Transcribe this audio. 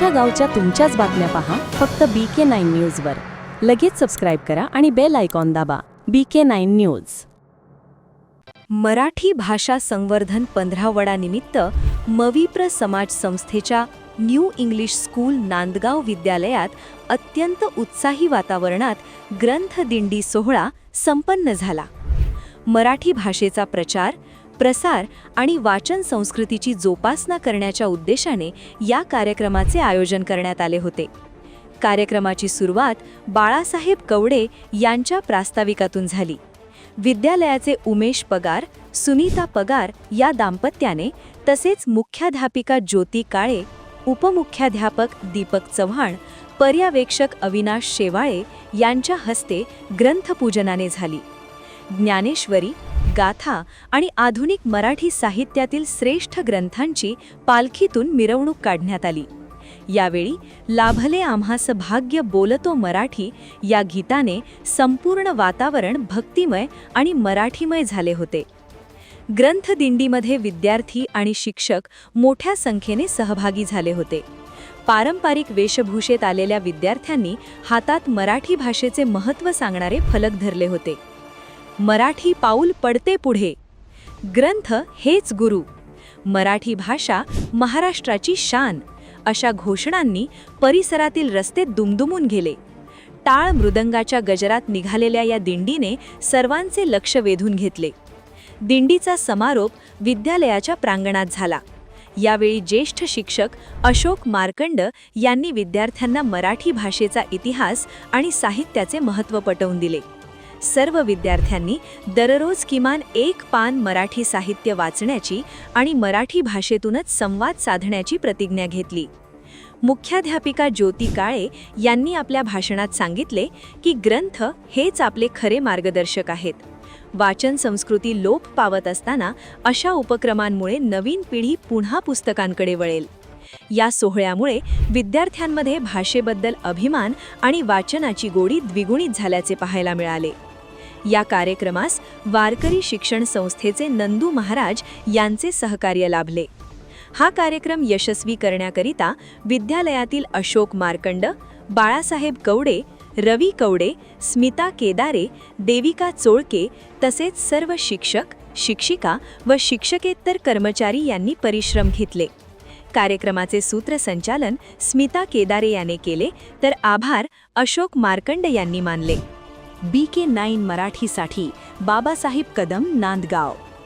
तुमच्या गावच्या तुमच्याच बातम्या पहा फक्त बी के नाईन न्यूजवर लगेच सबस्क्राईब करा आणि बेल आयकॉन दाबा. B K nine news Marathi भाषा संवर्धन पंधरावडानिमित्त मविप्र समाज संस्थेच्या न्यू इंग्लिश स्कूल नांदगाव विद्यालयात अत्यंत उत्साही वातावरणात ग्रंथदिंडी सोहळा संपन्न झाला. मराठी भाषेचा प्रचार प्रसार आणि वाचन संस्कृतीची जोपासना करण्याच्या उद्देशाने या कार्यक्रमाचे आयोजन करण्यात आले होते. कार्यक्रमाची सुरुवात बाळासाहेब कवडे यांच्या प्रास्ताविकातून झाली. विद्यालयाचे उमेश पगार सुनीता पगार या दाम्पत्याने तसेच मुख्याध्यापिका ज्योती काळे उपमुख्याध्यापक दीपक चव्हाण पर्यवेक्षक अविनाश शेवाळे यांच्या हस्ते ग्रंथपूजनाने झाली. ज्ञानेश्वरी गाथा आणि आधुनिक मराठी साहित्यातील श्रेष्ठ ग्रंथांची पालखीतून मिरवणूक काढण्यात आली. यावेळी लाभले आम्हास भाग्य बोलतो मराठी या गीताने संपूर्ण वातावरण भक्तिमय आणि मराठीमय झाले होते. ग्रंथदिंडीमध्ये विद्यार्थी आणि शिक्षक मोठ्या संख्येने सहभागी झाले होते. पारंपरिक वेशभूषेत आलेल्या विद्यार्थ्यांनी हातात मराठी भाषेचे महत्त्व सांगणारे फलक धरले होते. मराठी पाऊल पडते पुढे. ग्रंथ हेच गुरु. मराठी भाषा महाराष्ट्राची शान अशा घोषणांनी परिसरातील रस्ते दुमदुमून गेले. टाळ मृदंगाच्या गजरात निघालेल्या या दिंडीने सर्वांचे लक्ष वेधून घेतले. दिंडीचा समारोप विद्यालयाच्या प्रांगणात झाला. यावेळी ज्येष्ठ शिक्षक अशोक मार्कंड यांनी विद्यार्थ्यांना मराठी भाषेचा इतिहास आणि साहित्याचे महत्त्व पटवून दिले. सर्व विद्यार्थ्यांनी दररोज किमान एक पान मराठी साहित्य वाचण्याची आणि मराठी भाषेतूनच संवाद साधण्याची प्रतिज्ञा घेतली. मुख्याध्यापिका ज्योती काळे यांनी आपल्या भाषणात सांगितले की ग्रंथ हेच आपले खरे मार्गदर्शक आहेत. वाचन संस्कृती लोप पावत असताना अशा उपक्रमांमुळे नवीन पिढी पुन्हा पुस्तकांकडे वळेल. या सोहळ्यामुळे विद्यार्थ्यांमध्ये भाषेबद्दल अभिमान आणि वाचनाची गोडी द्विगुणित झाल्याचे पाहायला मिळाले. या कार्यक्रमास वारकरी शिक्षण संस्थेचे नंदू महाराज यांचे सहकार्य लाभले. हा कार्यक्रम यशस्वी करण्याकरिता विद्यालयातील अशोक मार्कंड बाळासाहेब कवडे रवी कवडे स्मिता केदारे देविका चोळके तसेच सर्व शिक्षक शिक्षिका व शिक्षकेतर कर्मचारी यांनी परिश्रम घेतले. कार्यक्रमाचे सूत्रसंचालन स्मिता केदारे याने केले तर आभार अशोक मार्कंड यांनी मानले. बी के नाईन मराठीसाठी बाबासाहेब कदम नांदगाव.